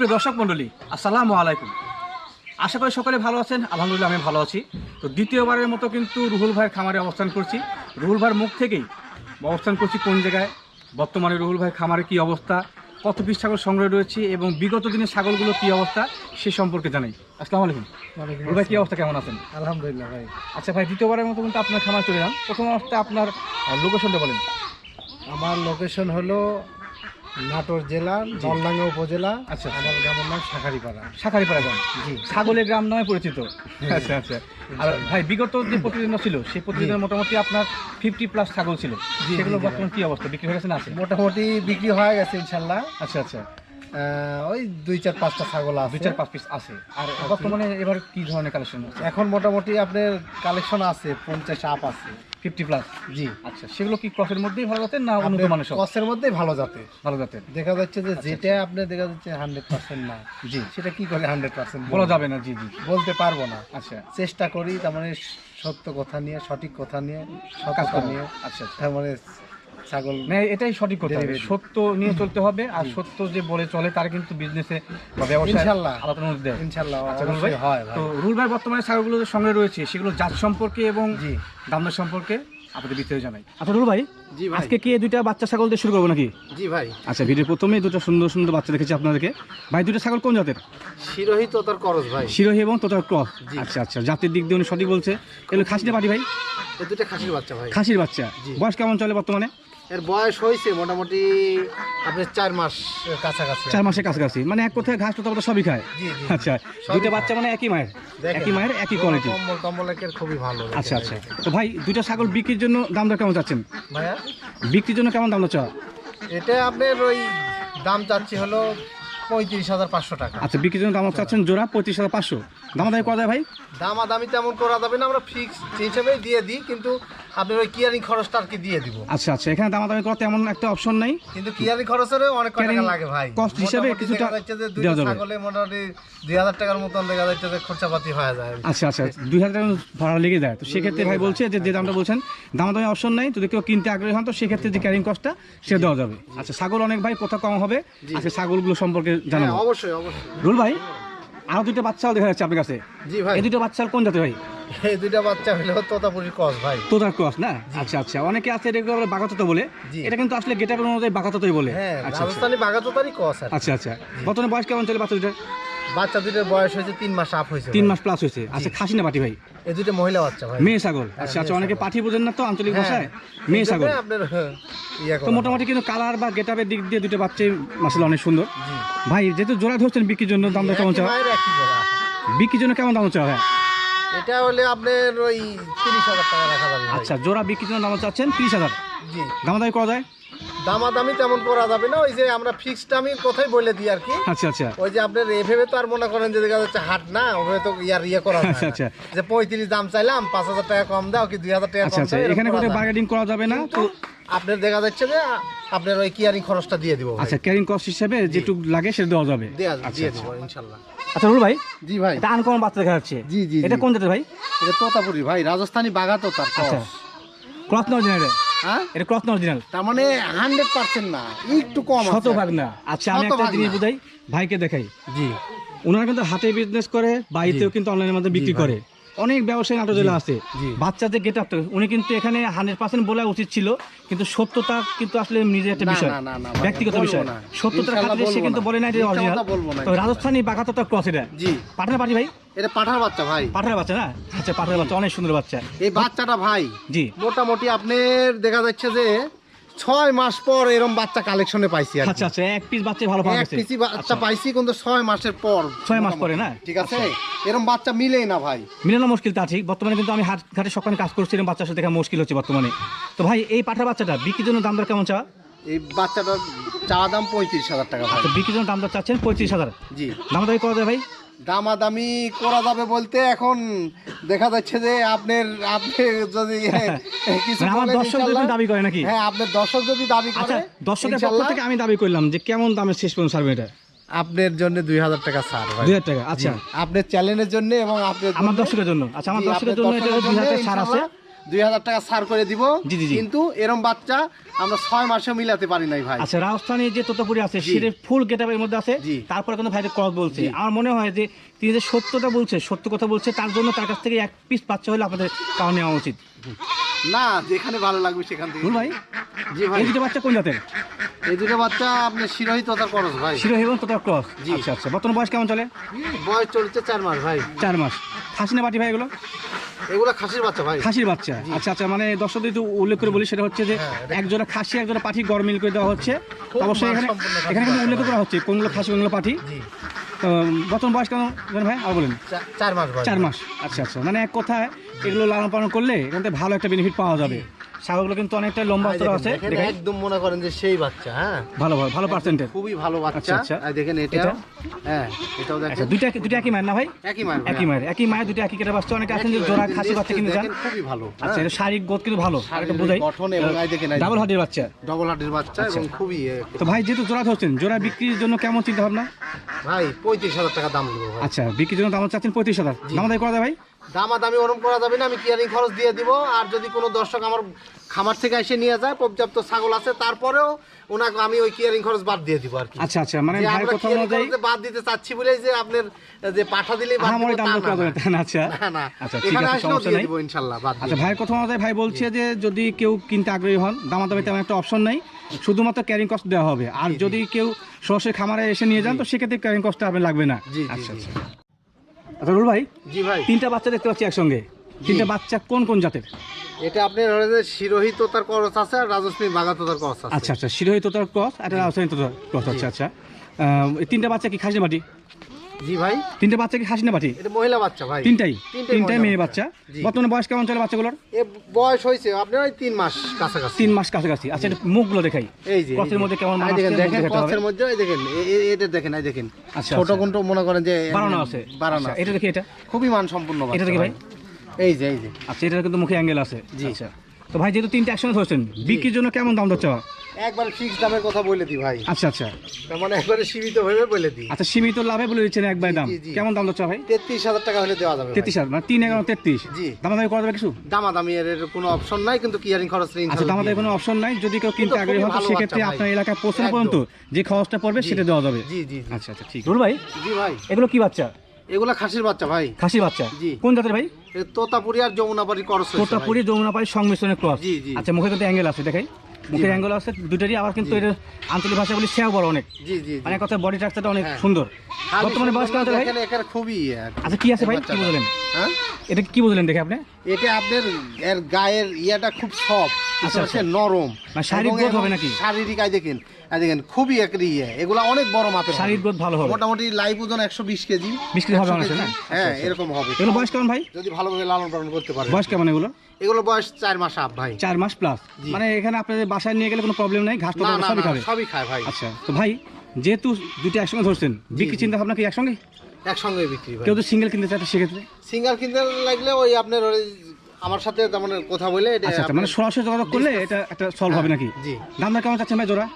সুপ্রিয় দর্শক মণ্ডলী আসসালামু আলাইকুম। আশা করি সকলে ভালো আছেন আলহামদুলিল্লাহ আমি ভালো আছি। তো দ্বিতীয়বারের মতো কিন্তু রুহুল ভাইয়ের খামারে অবস্থান করছি। রুহুল ভাইয়ের মুখ থেকেই অবস্থান করছি কোন জায়গায়? বর্তমানে রুহুল ভাইয়ের খামারে কি অবস্থা? কত পিস ছাগল সংগ্রহ রয়েছে এবং বিগত দিনের ছাগলগুলো কি অবস্থা? সে সম্পর্কে জানাই। আসসালামু আলাইকুম। রুহুল ভাই কী অবস্থা? কেমন আছেন? আলহামদুলিল্লাহ ভাই। আচ্ছা ভাই দ্বিতীয়বারের মতো কিন্তু আপনার খামার চলে যান প্রথম অবস্থায় আপনার লোকেশনটা বলেন। আমার লোকেশন হলো নাটোর জেলা নলডাঙ্গা উপজেলা আচ্ছা। আমার গ্রামের নাম শাখারিপাড়া। শাখারিপাড়া যান জি। ছাগলের গ্রাম নামে পরিচিত। আচ্ছা আচ্ছা। আর ভাই বিগত যে প্রতিদিন ছিল সেই প্রতিদিনের মোটামুটি আপনার ফিফটি প্লাস ছাগল ছিল। সেগুলো বর্তমান কি অবস্থা? বিক্রি হয়ে গেছে না আছে? মোটামুটি বিক্রি হয়ে গেছে ইনশাল্লাহ। আচ্ছা আচ্ছা। ওই দুই চার পাঁচটা ছাগল আছে। দুই চার পাঁচ পিস আছে। আর বর্তমানে এবার কি ধরনের কালেকশন আছে এখন মোটামুটি আপনার কালেকশন আছে পঞ্চাশ আপ আছে। ফিফটি প্লাস জি। আচ্ছা সেগুলো কি ক্রসের মধ্যেই ভালো জাতের না উন্নত মানের কসের মধ্যেই ভালো জাতের। ভালো জাতের। দেখা যাচ্ছে যে যেটা আপনি দেখা যাচ্ছে হান্ড্রেড পার্সেন্ট না। জি। সেটা কি করে হান্ড্রেড পার্সেন্ট বলা যাবে না জি জি বলতে পারব না। আচ্ছা। চেষ্টা করি তার মানে সত্য কথা নিয়ে সঠিক কথা নিয়ে সকাল নিয়ে আচ্ছা আচ্ছা। তার মানে ছাগল না এটাই সঠিক কথা সত্য নিয়ে চলতে হবে আর সত্য যে বলে চলে তার কিন্তু বিজনেসে বা ব্যবসায় দেয় ইনশাল্লাহ আচ্ছা রুল ভাই হয় তো রুল ভাই বর্তমানে ছাগলগুলো সঙ্গে রয়েছে সেগুলো জাত সম্পর্কে এবং দামদার সম্পর্কে আপনাদের বিস্তারিত জানাই। আচ্ছা রুল ভাই আজকে কি দুইটা বাচ্চা ছাগল দিয়ে শুরু করব নাকি? জি ভাই। আচ্ছা ভিডিও প্রথমে দুটো সুন্দর সুন্দর বাচ্চা দেখেছি আপনাদেরকে। ভাই দুটো ছাগল কোন জাতের? শিরোহি তো তার ভাই। শিরোহী এবং তোতার ক্রস। জি। আচ্ছা আচ্ছা জাতের দিক দিয়ে উনি সঠিক বলছে। এগুলো পাটি ভাই? এই দুটো খাসির বাচ্চা ভাই। খাসির বাচ্চা। বয়স কেমন চলে বর্তমানে? এর বয়স হয়েছে মোটামুটি আপনার চার মাস কাছাকাছি। চার মাসের কাছাকাছি। মানে এক কথায় ঘাস তো সবই খায়। আচ্ছা দুইটা বাচ্চা মানে একই মায়ের? একই মায়ের একই কোয়ালিটি কম্বল টম্বল একের খুবই ভালো আচ্ছা আচ্ছা। তো ভাই দুইটা ছাগল বিক্রির জন্য দাম দর কেমন চাচ্ছেন? ভাইয়া? বিক্রির জন্য কেমন দাম চাওয়া? এটা আপনার ওই দাম চাচ্ছি হলো পঁয়ত্রিশ হাজার পাঁচশো টাকা। আচ্ছা বিক্রির জন্য দাম চাচ্ছেন জোড়া পঁয়ত্রিশ হাজার পাঁচশো। দাম দাম করা যায় ভাই? দামাদামি তেমন করা যাবে না আমরা ফিক্স হিসেবেই দিয়ে দিই কিন্তু আপনার ওই কিয়ারিং খরচটা আর কি দিয়ে দিব। আচ্ছা আচ্ছা এখানে দামাদামি করতে এমন একটা অপশন নাই। কিন্তু কিয়ারিং খরচেরও অনেক টাকা লাগে ভাই। cost হিসেবে কিছুটা দেওয়া যাবে। ছাগলে মোটামুটি দুই হাজার টাকার মতন দেখা যাচ্ছে যে খরচাপাতি হয়ে যায়। আচ্ছা আচ্ছা দুই হাজার টাকা ভাড়া লেগে যায়। তো সেক্ষেত্রে ভাই বলছে যে যে দামটা বলছেন দামাদামি অপশন নাই। যদি কেউ কিনতে আগ্রহী হন তো সেক্ষেত্রে যে ক্যারিং কস্টটা সে দেওয়া যাবে। আচ্ছা ছাগল অনেক ভাই কোথাও কম হবে। আচ্ছা ছাগলগুলো সম্পর্কে হ্যাঁ জানাব অবশ্যই অবশ্যই। রুল ভাই? আরও দুটো বাচ্চাও দেখা যাচ্ছে আপনার কাছে? জি ভাই। এই দুটো বাচ্চা কোন জাতের ভাই? এই দুইটা বাচ্চা হলো তোতাপুরি ভাই। তোতা ক্রস না? আচ্ছা আচ্ছা। অনেকে আছে এটাকে বলে বাগাততা বলে। এটা কিন্তু আসলে গেটাপের অনুযায়ী বাগাততাই বলে। হ্যাঁ আচ্ছা আচ্ছা। রাজস্থানি বাগাতোতারই আচ্ছা আচ্ছা। বর্তমানে বয়স কেমন চলে বাচ্চা দুটার বাচ্চা দুইটার বয়স হয়েছে তিন মাস আপ হয়েছে তিন মাস প্লাস হয়েছে। আচ্ছা খাসি না পাটি ভাই? এই দুইটা মহিলা বাচ্চা ভাই। মেয়ে ছাগল। আচ্ছা আচ্ছা অনেকে পাঠি বোঝেন না তো আঞ্চলিক ভাষায়? মেয়ে ছাগল। আপনার হ্যাঁ, ইয়ে তো মোটামুটি কিন্তু কালার বা গেটাপের দিক দিয়ে দুটো বাচ্চাই মাসাল অনেক সুন্দর। ভাই যেহেতু জোড়া ধরছেন বিক্রির জন্য দাম দর কেমন চাওয়া বিক্রির জন্য কেমন দাম চাওয়া হয় এটা হলে আপনার ওই তিরিশ হাজার টাকা রাখা যাবে আচ্ছা জোড়া বিক্রির জন্য দাম চাচ্ছেন তিরিশ হাজার। জি। দামাদামি করা যায়? দামাদামি তেমন করা যাবে না ওই যে আমরা ফিক্সড বলে দিই আর কি। আচ্ছা আচ্ছা। ওই যে আপনার এভাবে তো আর মনে করেন যে দেখা যাচ্ছে হাট না ওভাবে তো ইয়ার ইয়ে করা আচ্ছা, আচ্ছা। যে পঁয়ত্রিশ দাম চাইলাম পাঁচ হাজার টাকা কম দাও কি দুই হাজার টাকা আচ্ছা কম আচ্ছা দাও এখানে করা কোনো বার্গেনিং করা যাবে না? তো আপনার দেখা যাচ্ছে যে আপনার ওই কিয়ারিং খরচটা দিয়ে দিব আচ্ছা ক্যারিং কস্ট হিসেবে যেটুকু লাগে সেটা দেওয়া যাবে। দিয়ে আচ্ছা। দিব ইনশাল্লাহ। আচ্ছা রুল ভাই? জি ভাই। এটা আনকমন বাচ্চা দেখা যাচ্ছে। জি জি এটা কোন জাতের ভাই? এটা তোতাপুরি ভাই রাজস্থানি বাঘা তোতার আচ্ছা। না অরিজিনাল হ্যাঁ? এটা ক্লথ না অরিজিনাল তার মানে হান্ড্রেড পার্সেন্ট না একটু কম। শতভাগ না। আচ্ছা আমি একটা জিনিস। বুঝাই ভাইকে দেখাই। জি। ওনারা কিন্তু হাতে বিজনেস করে বাড়িতেও কিন্তু অনলাইনের মাধ্যমে বিক্রি করে। অনেক ব্যবসায়ী নাটক জেলা আছে। বাচ্চাদের গেট আপ উনি কিন্তু এখানে হান্ড্রেড পার্সেন্ট বলা উচিত ছিল কিন্তু সত্যতা কিন্তু আসলে নিজের একটা বিষয় না, না, না, ভাই, ব্যক্তিগত বিষয়। সত্যতার খাতিরে সে কিন্তু বলে না মিথ্যা অরিজিনাল তো রাজস্থানি বাঘাততা ক্রস এটা। পাটি ভাই? এটা পাঠার বাচ্চা ভাই। পাঠার বাচ্চা না? আচ্ছা পাঠার বাচ্চা। অনেক সুন্দর বাচ্চা। এই বাচ্চাটা ভাই জি। মোটামুটি আপনার দেখা যাচ্ছে যে ছয় মাস পর এরকম বাচ্চা কালেকশনে পাইছি আচ্ছা আচ্ছা এক পিস বাচ্চা ভালো পাওয়া এক পিস বাচ্চা পাইছি কিন্তু ছয় মাসের পর। ছয় মাস পরে না? ঠিক আছে? এরকম বাচ্চা মিলেই না ভাই। মিলানো মুশকিল তা ঠিক। বর্তমানে কিন্তু আমি হাট ঘাটে সকালে কাজ করছিলাম বাচ্চার সাথে দেখা মুশকিল হচ্ছে বর্তমানে। তো ভাই এই পাঠা বাচ্চাটা বিক্রির জন্য দাম দর কেমন চাওয়া? এই বাচ্চাটার চা দাম পঁয়ত্রিশ হাজার টাকা ভাই। তো বিক্রির জন্য দাম দর চাচ্ছেন পঁয়ত্রিশ হাজার। জি। দাম দাবি করা যায় ভাই? দামাদামি করা যাবে বলতে এখন দেখা যাচ্ছে যে আপনার আপনি যদি কিছু মানে আমার দর্শক যদি দাবি করে নাকি? হ্যাঁ আপনার দর্শক যদি দাবি আচ্ছা করে দর্শকের পক্ষ থেকে আমি দাবি করলাম যে কেমন দামে শেষ পর্যন্ত সারবে এটা? আপনার জন্য দুই হাজার টাকা ছাড় দুই হাজার টাকা আচ্ছা। আপনার চ্যানেলের জন্য এবং আপনার আমার দর্শকের জন্য। আচ্ছা আমার দর্শকের জন্য এটা দুই হাজার ছাড় আছে। দুই হাজার টাকা ছাড় করে দিব। কিন্তু এরম বাচ্চা আমরা ছয় মাসে মিলাতে পারি নাই ভাই। আচ্ছা রাজস্থানে যে তোতাপুরি আছে। সেটা ফুল গেটাপের মধ্যে আছে। তারপরে কিন্তু ভাইদের ক্রস বলছে। আমার মনে হয় যে তিনি যে সত্যটা বলছে সত্য কথা বলছে তার জন্য তার কাছ থেকে এক পিস বাচ্চা হলে আপনাদের কারণ নেওয়া উচিত। না যেখানে ভালো লাগবে সেখান থেকে। ভাই? জি ভাই। এই দুটো বাচ্চা কোন জাতের? এই দুটো বাচ্চা আপনি শিরোহিত তার খরচ ভাই। শিরো এবং তোতার ক্রস? জি। আচ্ছা আচ্ছা। বর্তমান বয়স কেমন চলে? বয়স চলছে চার মাস ভাই। চার মাস। খাসি না বাটি ভাই এগুলো? এগুলো খাসির বাচ্চা ভাই। খাসির বাচ্চা। আচ্ছা আচ্ছা মানে দর্শকদের একটু উল্লেখ করে বলি সেটা হচ্ছে যে হ্যাঁ, একজোড়া খাসি একজোড়া পাঠি গরমিল করে দেওয়া হচ্ছে। অবশ্যই এখানে এখানে কিন্তু উল্লেখ করা হচ্ছে কোনগুলো খাসি কোনগুলো পাঠি বর্তমান বয়স কেন জানেন ভাই? আর বলেন। চার মাস চার মাস। আচ্ছা আচ্ছা। মানে এক কথায় এগুলো লালন পালন করলে এখান থেকে ভালো একটা বেনিফিট পাওয়া যাবে। ছাগলগুলো কিন্তু অনেকটা লম্বা স্তর আছে দেখেন, একদম মনে করেন যে সেই বাচ্চা হ্যাঁ? ভালো ভালো ভালো পার্সেন্টের খুবই ভালো বাচ্চা। আচ্ছা, আচ্ছা। দেখেন এটা? হ্যাঁ এটাও আচ্ছা দেখেন দুইটা দুইটা একই মায়ের না ভাই? একই মায়ের একই মায়ের একই মায়ের দুটো একই কেটে বাচ্চা। অনেকে আছেন যে জোড়া খাসি বাচ্চা কিনতে দেখেন, খুবই ভালো আচ্ছা এটা শারীরিক বোধ কিন্তু ভালো এটা বোঝাই। গঠন এবং এই দেখেন, ডাবল হার্টের বাচ্চা। ডবল হার্টের বাচ্চা এবং খুবই তো ভাই যেহেতু জোড়া ধরছেন জোড়া বিক্রির জন্য কেমন চিন্তা ভাবনা ভাই পঁয়ত্রিশ হাজার টাকা দাম দেবো আচ্ছা বিক্রির জন্য দাম চাচ্ছেন পঁয়ত্রিশ হাজার। দাম করা যায় ভাই? দামা দামি ওরম করা যাবে না আমি কিয়ারিং খরচ দিয়ে দিব। আর যদি কোনো দর্শক আমার খামার থেকে এসে নিয়ে যায় পর্যাপ্ত ছাগল আছে তারপরেও ওনাকে আমি ওই কিয়ারিং খরচ বাদ দিয়ে দিব আর কি। আচ্ছা আচ্ছা মানে ভাই কথা অনুযায়ী বাদ দিতে চাচ্ছি বলেই যে আপনার যে পাঠা দিলেই বাদ আমার দিব দাম না, আচ্ছা। না না। আচ্ছা ঠিক আছে সমস্যা নেই। দিব ইনশাল্লাহ বাদ আচ্ছা ভাইয়ের কথা অনুযায়ী ভাই বলছে যে যদি কেউ কিনতে আগ্রহী হন দামাদামি তেমন একটা অপশন নেই। শুধুমাত্র ক্যারিং কস্ট দেওয়া হবে। আর যদি কেউ সরাসরি খামারে এসে নিয়ে যান তো সেক্ষেত্রে ক্যারিং কস্টটা আপনার লাগবে না। আচ্ছা আচ্ছা। আচ্ছা রুল ভাই? জি ভাই। তিনটা বাচ্চা দেখতে পাচ্ছি একসঙ্গে। তিনটা বাচ্চা কোন কোন জাতের? এটা আপনার হলো যে শিরোহিত তার ক্রস আছে আর রাজস্থানী বাঘা তোতার ক্রস আছে। আচ্ছা আচ্ছা শিরোহিত তোতার ক্রস আর রাজস্থানী তোতার ক্রস আচ্ছা আচ্ছা। এই তিনটা বাচ্চা কি খাসি বাটি জি ভাই। তিনটা বাচ্চা কি খাসি না বাটি? এটা মহিলা বাচ্চা ভাই। তিনটাই? তিনটাই তিনটাই মেয়ে বাচ্চা। বর্তমানে বয়স কেমন চলে বাচ্চাগুলোর? এ বয়স হয়েছে আপনার ওই তিন মাস কাছাকাছি। তিন মাস কাছাকাছি। আচ্ছা এটা মুখগুলো দেখাই। এই যে ক্রসের মধ্যে কেমন এই দেখেন দেখেন দেখাতে মধ্যে এই দেখেন এ- এ- এটা দেখেন এই দেখেন। আচ্ছা, ছোট আচ্ছা। কোনটা মনে করেন যে বাড়ানো আছে। বাড়ানো আচ্ছা, এটা দেখি এটা। খুবই মানসম্পন্ন এটা দেখি ভাই। এই যে এই যে। আচ্ছা এটা কিন্তু মুখে অ্যাঙ্গেল আছে। আচ্ছা। তো ভাই যেহেতু তিনটা একসঙ্গে ধরছেন বিক্রির জন্য কেমন দাম ধরছে একবার ফিক্স দামের কথা বলে দিই ভাই। আচ্ছা আচ্ছা। তার মানে একবারে সীমিত ভাবে বলে দিই। আচ্ছা সীমিত লাভে বলে দিচ্ছেন একবার দাম। কেমন দাম ভাই? তেত্রিশ হাজার টাকা হলে দেওয়া যাবে তেত্রিশ হাজার মানে তিন এগারো তেত্রিশ। জি। দাম দামি করা যাবে কিছু? দামাদামি এর কোনো অপশন নাই কিন্তু কিয়ারিং খরচ আচ্ছা কোনো অপশন নাই। যদি কেউ কিনতে আগ্রহী হয় সেক্ষেত্রে আপনার পৌঁছানো পর্যন্ত যে খরচটা পড়বে সেটা দেওয়া যাবে। জি জি জি। আচ্ছা আচ্ছা ঠিক। রুল ভাই? জি ভাই। এগুলো কি বাচ্চা? এগুলা খাসির বাচ্চা ভাই। খাসি বাচ্চা? জি। কোন জাতের ভাই? তোতাপুরি আর যমুনাপাড়ি করস তোতাপুরি যমুনাপাড়ি সংমিশ্রণের ক্রস। জি, জি। আচ্ছা মুখে কিন্তু অ্যাঙ্গেল আছে দেখাই। মুখের অ্যাঙ্গেল আছে দুটারই আবার কিন্তু এটা আঞ্চলিক ভাষা বলি সেও বড় অনেক। জি জি জি। মানে কথা বডি স্ট্রাকচারটা অনেক হ্যাঁ। সুন্দর। বর্তমানে বয়স কেমন ভাই? এখানে খুবই। আচ্ছা কি আছে ভাই? কি বাচ্চাটা। হ্যাঁ? এটা কি বুঝলেন দেখে আপনি? এটা আপনার এর গায়ের ইয়াটা খুব সফট আচ্ছা, আচ্ছা। নরম। মানে শারীরিক হবে নাকি? শারীরিক আয় দেখেন দেখেন খুবই একরি ইয়ে। এগুলা অনেক বড় মাপের শারীরিক গ্রোথ ভালো হবে। মোটামুটি লাইভ ওজন একশো বিশ কেজি। 20 কেজি হবে 100 হচ্ছে, কেজি। না? হ্যাঁ। এরকম হবে। এগুলো বয়স কেমন ভাই? যদি ভালোভাবে লালন পালন করতে পারে বয়স কেমন এগুলো? এগুলো বয়স চার মাস আপ ভাই। চার মাস প্লাস মানে এখানে আপনাদের বাসায় নিয়ে গেলে কোনো প্রবলেম নাই ঘাস সবই খাবে। সবই খায় ভাই। আচ্ছা তো ভাই যেহেতু দুটো একসঙ্গে ধরছেন বিক্রি চিন্তা ভাবনা কি একসঙ্গে? একসঙ্গে বিক্রি কেউ তো সিঙ্গেল কিনতে চায় তো সেক্ষেত্রে? সিঙ্গেল কিনতে লাগলে ওই আপনার ওই আমার সাথে তেমন কথা বলে এটা আচ্ছা আচ্ছা মানে সরাসরি যোগাযোগ করলে এটা একটা সলভ হবে নাকি? জি। দাম কেমন চাচ্ছেন ভাই জোড়া?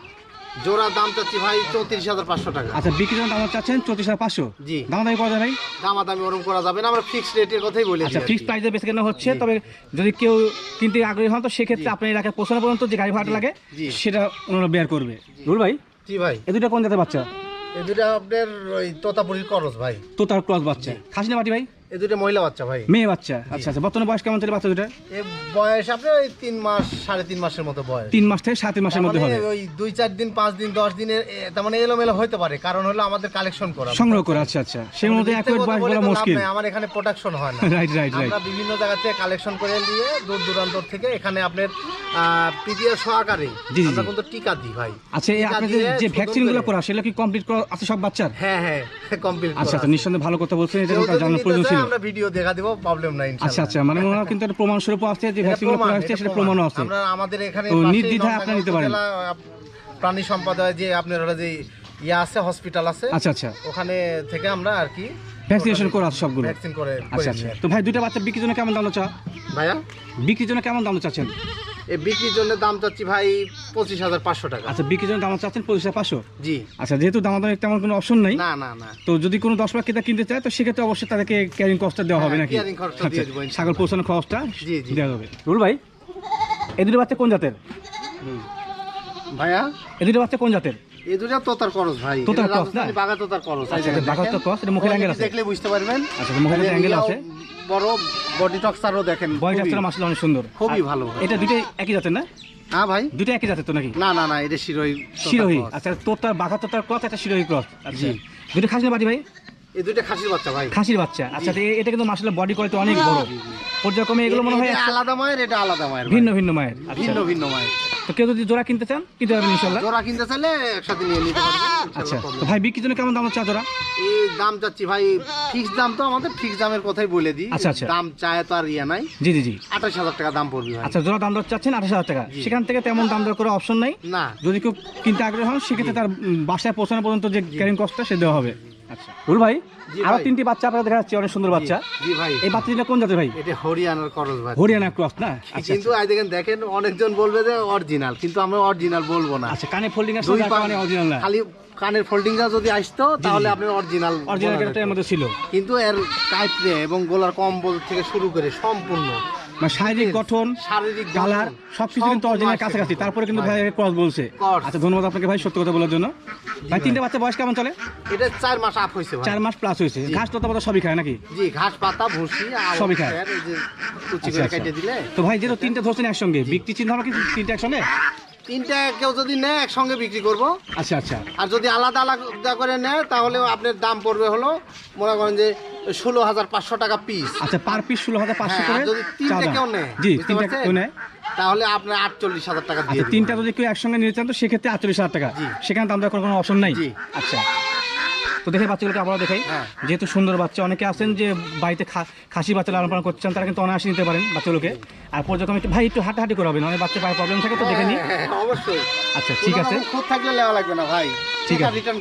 জোড়া দাম চাচ্ছি ভাই চৌত্রিশ হাজার পাঁচশো টাকা। আচ্ছা বিক্রির দাম চাচ্ছেন চৌত্রিশ হাজার পাঁচশো? জি। দাম দামি করা যায় ভাই দামাদামি ওরকম করা যাবে না আমরা ফিক্সড রেটের কথাই বলি আচ্ছা ফিক্সড প্রাইসে বেশি কেন হচ্ছে? তবে যদি কেউ কিনতে আগ্রহী হন তো সেক্ষেত্রে আপনার এলাকায় পৌঁছানো পর্যন্ত যে গাড়ি ভাড়াটা লাগে সেটা ওনারা বের করবে। রুল ভাই? জি ভাই। এ দুটো কোন জাতের বাচ্চা? এই দুটা আপনার ওই তোতাপুরির করস ভাই। তো তার ক্রস বাচ্চা। খাসি না বাটি ভাই? এই দুটো মহিলা বাচ্চা ভাই। মেয়ে বাচ্চা? আচ্ছা আচ্ছা বর্তমানে বয়স কেমন চলে বাচ্চা দুটা বয়স আপনার ওই তিন মাস সাড়ে তিন মাসের মতো বয়স। তিন মাস থেকে সাত মাসের মধ্যে মানে হবে? ওই দুই চার দিন পাঁচ দিন দশ দিনের তার মানে এলোমেলো হতে পারে। কারণ হলো আমাদের কালেকশন করা। সংগ্রহ করে আচ্ছা আচ্ছা। সেই মধ্যে মিথ্যে অ্যাকুরেট বয়স বলা মুশকিল। আমার এখানে প্রোডাকশন হয় না। রাইট রাইট রাইট আমরা বিভিন্ন জায়গা থেকে কালেকশন করে নিয়ে দূর দূরান্ত থেকে এখানে আপনার পিপিআর সহকারে আমরা কিন্তু টিকা দিই ভাই। আচ্ছা এই আপনাদের যে শোধন ভ্যাকসিনগুলো করা সেগুলো কি কমপ্লিট করা আছে সব বাচ্চার? হ্যাঁ হ্যাঁ। কমপ্লিট আচ্ছা আচ্ছা নিঃসন্দেহে ভালো কথা বলছেন এটা কিন্তু জানার প্রয়োজন ছিল। আমরা ভিডিও দেখা দিব প্রবলেম নাই আচ্ছা আচ্ছা মানে ওনারা কিন্তু একটা প্রমাণ স্বরূপ আছে যে প্রমাণ, করা সেটা। প্রমাণও আছে। আমরা আমাদের এখানে তো নির্দ্বিধায় আপনারা নিতে পারেন। প্রাণী সম্পদায় যে আপনার যে ইয়ে আছে হসপিটাল আছে আচ্ছা আচ্ছা। ওখানে থেকে আমরা আর কি ভ্যাকসিনেশন করা আছে সবগুলো। ভ্যাকসিন করে আচ্ছা আচ্ছা। তো ভাই দুইটা বাচ্চা বিক্রির জন্য কেমন দাম চা ভাইয়া? বিক্রির জন্য কেমন দাম চাচ্ছেন? এই বিক্রির জন্য দাম চাচ্ছি ভাই পঁচিশ হাজার পাঁচশো টাকা। আচ্ছা বিক্রির জন্য দাম চাচ্ছেন পঁচিশ হাজার পাঁচশো? জি। আচ্ছা যেহেতু দামাদামের তেমন কোনো অপশন নেই না না না। তো যদি কোনো দশ লাখ ক্রেতা কিনতে চায় তো সেক্ষেত্রে অবশ্যই তাদেরকে ক্যারিং কস্টটা দেওয়া হবে হ্যাঁ, নাকি? ক্যারিং খরচটা দিয়ে দেবো ছাগল পৌঁছানোর খরচটা জি, জি। দেওয়া হবে। রুল ভাই এদের বাচ্চা কোন জাতের? ভাইয়া? এদের বাচ্চা কোন জাতের? এই দুটা তোতার করস ভাই। তোতার এটা না? রাজস্থানী বাঘা তোতার করস আচ্ছা, তোতার cross, এটা মুখের ওরা আছে। দেখলে বুঝতে পারবেন। আচ্ছা, মুখের আছে। বড় বডি টক্সারও দেখেন মাসলে অনেক সুন্দর। খুবই ভালো। এটা দুটোই একই জাতের না? হ্যাঁ ভাই। দুটো একই জাতের তো নাকি? না না না এটা শিরোহী আচ্ছা তোতার বাঘা তোতার ক্রস একটা শিরোহী ক্রস আচ্ছা জি। দুটো খাসি না বাড়ি ভাই? এই খাসির বাচ্চা ভাই। খাসির বাচ্চা। আচ্ছা এটা কিন্তু মাসলে বডি কোয়ালিটি অনেক বড়। পর্যায়ক্রমে এগুলো মনে হয় আলাদা মায়ের এটা আলাদা মায়ের ভিন্ন ভিন্ন মায়ের। আচ্ছা। ভিন্ন ভিন্ন মায়ের। তো কেউ যদি জোড়া কিনতে চান কিনতে পারবেন ইনশাল্লাহ জোড়া কিনতে চাইলে একসাথে নিয়ে নিতে পারবেন আচ্ছা। তো ভাই বিক্রির জন্য কেমন দাম হচ্ছে জোড়া? এই দাম চাচ্ছি ভাই ফিক্স দাম তো আমাদের ফিক্স দামের কথাই বলে দিই। আচ্ছা, আচ্ছা। দাম চায় তো আর ইয়ে নাই। জি জি জি। আঠাশ হাজার টাকা দাম পড়বে আচ্ছা জোড়া দাম দর চাচ্ছেন আঠাশ হাজার টাকা। সেখান থেকে তেমন দাম দর করে অপশন নাই। না। যদি কেউ কিনতে আগ্রহ হন সেক্ষেত্রে তার বাসায় পৌঁছানো পর্যন্ত যে ক্যারিং কস্টটা সে দেওয়া হবে। রুল ভাই আরও তিনটি বাচ্চা আপনারা দেখা যাচ্ছে অনেক সুন্দর বাচ্চা। জি ভাই। এই বাচ্চাটা কোন জাতের ভাই? এটা হরিয়ানার করস ভাই হরিয়ানা ক্রস না? আচ্ছা কিন্তু আজ দেখেন দেখেন অনেকজন বলবে যে অরিজিনাল কিন্তু আমরা অরিজিনাল বলব না। আচ্ছা কানে ফোল্ডিং আছে যার অরিজিনাল না? খালি কানের ফোল্ডিংটা যদি আসতো তাহলে আপনি অরিজিনাল অরিজিনাল মধ্যে ছিল। কিন্তু এর কাইপরে এবং গোলার কম্বল থেকে শুরু করে সম্পূর্ণ মানে শারীরিক গঠন শারীরিক কালার সবকিছু কিন্তু অরিজিনাল আছে। কাছাকাছি। তারপরে কিন্তু ভাই ক্রস বলছে। আচ্ছা ধন্যবাদ আপনাকে ভাই সত্য কথা বলার জন্য। ভাই তিনটে বাচ্চা বয়স কেমন চলে? এটা চার মাস আপ হয়েছে ভাই। চার মাস প্লাস হয়েছে। ঘাস তো তো সবই খায় নাকি? জি ঘাস পাতা ভুসি সবই খায়। আচ্ছা, করে আচ্ছা। কেটে দিলে। তো ভাই যেহেতু তিনটে ধরছেন একসঙ্গে বিক্রি চিন্তা ভাবনা কি তিনটে একসঙ্গে? তিনটা কেউ যদি নেয় একসঙ্গে বিক্রি করব। আচ্ছা আচ্ছা। আর যদি আলাদা আলাদা করে নেয় তাহলে আপনার দাম পড়বে হলো মনে করেন যে ষোলো হাজার পাঁচশো টাকা পিস আচ্ছা পার পিস ষোলো হাজার পাঁচশো হ্যাঁ, করে যদি তিনটা কেউ নেয় জি বুঝতে তিনটা কেউ নেয়। তাহলে আপনার আটচল্লিশ হাজার টাকা দিয়ে আচ্ছা তিনটা যদি কেউ একসঙ্গে নিতে চান তো সেক্ষেত্রে আটচল্লিশ হাজার টাকা। সেখানে দাম দেওয়ার কোনো কোনো অপশন নাই। জি। আচ্ছা। তো দেখে বাচ্চাগুলোকে আবার দেখাই। হ্যাঁ। যেহেতু সুন্দর বাচ্চা অনেকে আছেন যে বাড়িতে খাসি বাচ্চা লালন পালন করছেন তারা কিন্তু অনায়াসে নিতে পারেন বাচ্চাগুলোকে। আর পর্যক্রমে একটু ভাই একটু হাঁটাহাঁটি করাবেন অনেক বাচ্চা পায়ে প্রবলেম থাকে তো দেখে নিই হ্যাঁ, অবশ্যই। আচ্ছা ঠিক আছে। খুব থাকলে নেওয়া লাগবে না ভাই। ঠিক আছে। রিটার্ন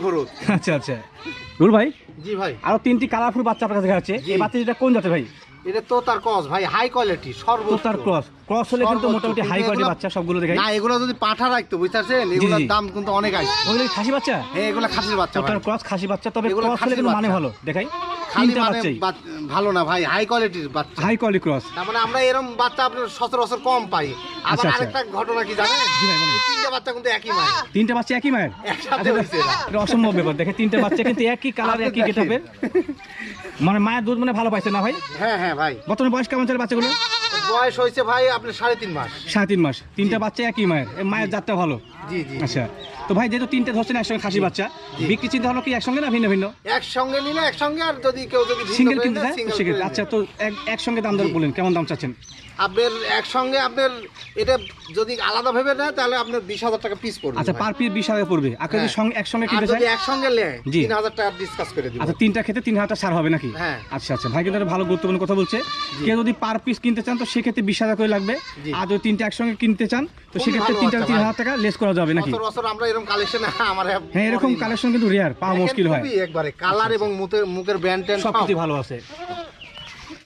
আচ্ছা আচ্ছা। রুল ভাই জি ভাই। আরও তিনটি কালারফুল বাচ্চা আপনার কাছে আছে এই বাচ্চা যেটা কোন জাতের ভাই? এটা তো তার ক্রস ভাই হাই কোয়ালিটি সর্বোচ্চ। তার ক্রস ক্রস হলে কিন্তু মোটামুটি হাই কোয়ালিটি বাচ্চা সবগুলো দেখাই। না এগুলো যদি পাঠা রাখতো বুঝতে পারছেন এগুলোর দাম কিন্তু অনেক আছে। ওগুলো খাসি বাচ্চা? হ্যাঁ এগুলো খাসির বাচ্চা তার ক্রস খাসি বাচ্চা তবে এগুলো ক্রস হলে কিন্তু মানে ভালো। দেখাই। খালি মানে ভালো না ভাই হাই কোয়ালিটির বাচ্চা। হাই কোয়ালিটি ক্রস তার মানে আমরা এরকম বাচ্চা আপনার সচরাচর কম পাই। আবার আচ্ছা, আচ্ছা। আরেকটা ঘটনা কি জানেন। এই তিনটা বাচ্চা কিন্তু একই মায় তিনটা বাচ্চা একই মায়ের? আচ্ছা। এটা অসম্ভব ব্যাপার। দেখে তিনটা বাচ্চা কিন্তু একই কালার একই দেখেন। মানে মায়ের দুধ মানে ভালো পাইছে না ভাই? হ্যাঁ হ্যাঁ ভাই। বর্তমানে বয়স কেমন চলে বাচ্চাগুলো? বয়স হয়েছে ভাই আপনার সাড়ে তিন মাস। সাড়ে তিন মাস। তিনটা বাচ্চা একই মায়ের। মায়ের জাতটা ভালো। জি জি। আচ্ছা। তো ভাই যেহেতু তিনটে ধরছেন একসঙ্গে খাসি বাচ্চা বিক্রি চিন্তা হলো কি একসঙ্গে না ভিন্ন ভিন্ন? একসঙ্গে নিলে একসঙ্গে আর যদি কেউ যদি সিঙ্গেল কিনতে চায় সেক্ষেত্রে। আচ্ছা তো একসঙ্গে দাম দর বলেন কেমন দাম চাচ্ছেন? আপনার একসঙ্গে আপনার এটা যদি আলাদা ভেবে নেয় তাহলে আপনার বিশ হাজার টাকা পিস পড়বে আচ্ছা পার পিস বিশ হাজার পড়বে। আর কেউ যদি হ্যাঁ। সঙ্গে একসঙ্গে কিনতে যদি একসঙ্গে নেয় তিন হাজার টাকা ডিসকাস করে দিব। আচ্ছা তিনটা খেতে তিন হাজার ছাড় হবে নাকি? হ্যাঁ। আচ্ছা আচ্ছা ভাই কিন্তু ভালো গুরুত্বপূর্ণ কথা বলছে। কেউ যদি পার পিস কিনতে চান তো সেক্ষেত্রে বিশ হাজার করে লাগবে। আর যদি তিনটা একসঙ্গে কিনতে চান তো সেক্ষেত্রে তিনটা তিন হাজার টাকা লেস করা যাবে নাকি? বছর আমরা এরকম কালেকশন আমার হ্যাঁ এরকম কালেকশন কিন্তু রেয়ার পাওয়া মুশকিল হয়। একবারে কালার এবং মুখের মুখের ট্যান্ড সব সব। কিছু ভালো আছে।